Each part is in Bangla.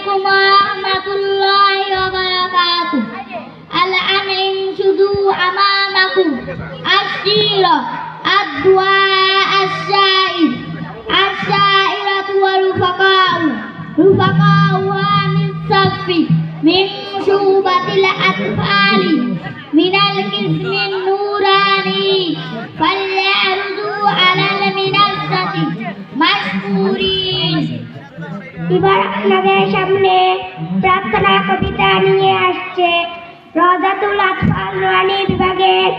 Assalamualaikum warahmatullahi wabarakatuh. Al-an insudu amamakum. Asyira adwa asyair. Asyairatu wa rufaka'u. Rufaka'u wa min safi. Min syubatil atfali. Minal kismin nurani. Falyarudu alal এবার আপনাদের সামনে প্রার্থনা কবিতা নিয়ে আসছে। রজাতুল আতফাল নোয়ানি বিভাগের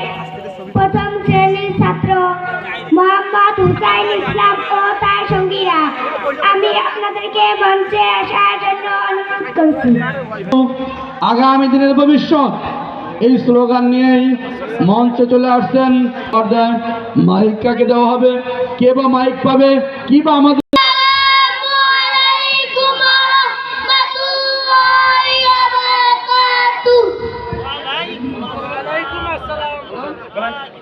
প্রথম শ্রেণির ছাত্র মোহাম্মদ হুসাইন ইসলাম ও তার সঙ্গীরা। আমি আপনাদেরকে মঞ্চে আসার জন্য অনুরোধ করছি। আগামী দিনের ভবিষ্যৎ, এই স্লোগান নিয়েই মঞ্চে চলে আসছেন। মাইক কাকে দেওয়া হবে? কে বা মাইক পাবে? কি বা আমাদের 关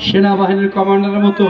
সেনাবাহিনীর কমান্ডারের মতো